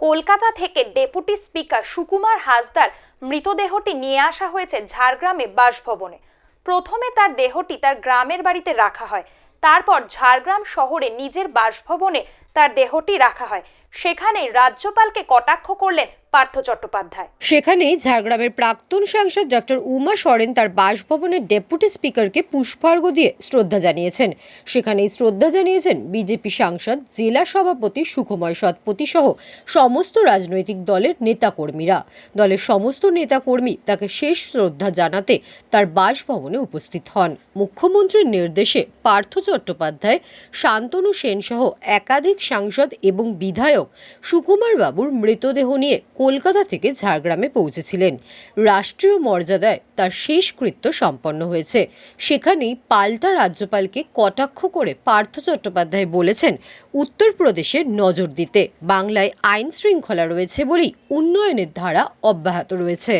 কলকাতা থেকে deputy speaker Sukumar হাসদার মৃতদেহটি নিয়ে আসা হয়েছে ঝাড়গ্রামে বাসভবনে। প্রথমে তার দেহটি তার গ্রামের বাড়িতে রাখা হয়। তারপর ঝাড়গ্রাম শহরে নিজের বাসভবনে তার দেহটি রাখা হয়। সেখানে রাজ্যপালকে কটাক্ষ করলেন পার্থ চট্টোপাধ্যায়। সেখানেই ঝাড়গ্রামের প্রাক্তন সাংসদ ডক্টর উমা সরেন তার বাসভবনের ডেপুটি স্পিকারকে পুষ্পার্ঘ দিয়ে শ্রদ্ধা জানিয়েছেন। সেখানেই শ্রদ্ধা জানিয়েছেন বিজেপি সাংসদ, জেলা সভাপতি সুখময় সৎপতি সহ সমস্ত রাজনৈতিক দলের নেতাকর্মীরা। দলের সমস্ত নেতাকর্মী তাকে শেষ শ্রদ্ধা জানাতে তার বাসভবনে উপস্থিত হন। মুখ্যমন্ত্রীর নির্দেশে পার্থ চট্টোপাধ্যায়, শান্তনু সেন সহ একাধিক সাংসদ এবং বিধায়ক সুকুমার বাবুর মৃতদেহ নিয়ে কলকাতা থেকে ঝাড়গ্রামে পৌঁছেছিলেন। রাষ্ট্রীয় মর্যাদায় তার শেষকৃত্য সম্পন্ন হয়েছে। সেখানেই পাল্টা রাজ্যপালকে কটাক্ষ করে পার্থ চট্টোপাধ্যায় বলেছেন উত্তরপ্রদেশে নজর দিতে। বাংলায় আইন শৃঙ্খলা রয়েছে বলেই উন্নয়নের ধারা অব্যাহত রয়েছে।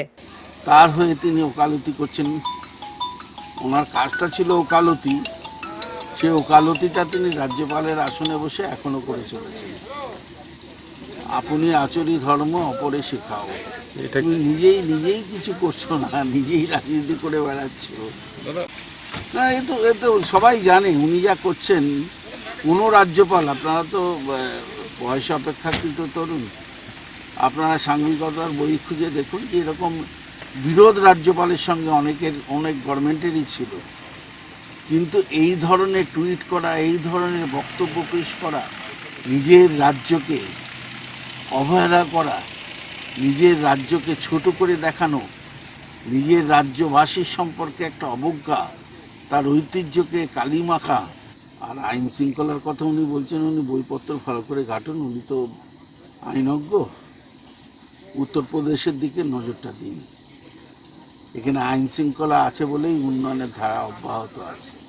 তার হয়ে তিনি ওকালতি করছেন। ওনার কাজটা ছিল ওকালতি। সে ওকালতিটা তিনি রাজ্যপালের আসনে বসে এখনও করে চলেছেন। আপনি আচরি ধর্ম অপরে শেখাও। তুমি নিজেই নিজেই কিছু করছ না নিজেই রাজনীতি করে বেড়াচ্ছ। না এ তো এ তো সবাই জানে উনি যা করছেন কোনো রাজ্যপাল আপনারা তো বয়স অপেক্ষাকৃত তরুণ। আপনারা সাংবাদিকতার বই খুঁজে দেখুন যে এরকম বিরোধ রাজ্যপালের সঙ্গে অনেকের অনেক গভর্নমেন্টেরই ছিল। কিন্তু এই ধরনের টুইট করা, এই ধরনের বক্তব্য পেশ করা, নিজের রাজ্যকে অবহেলা করা, নিজের রাজ্যকে ছোট করে দেখানো, নিজের রাজ্যবাসীর সম্পর্কে একটা অবজ্ঞা, তার ঐতিহ্যকে কালিমাখা আর আইন শৃঙ্খলার কথা উনি বলছেন, উনি বইপত্র ভালো করে ঘাটুন, উনি তো আইনজ্ঞ। উত্তরপ্রদেশের দিকে নজরটা দিন। এখানে আইন শৃঙ্খলা আছে বলেই উন্নয়নের ধারা অব্যাহত আছে।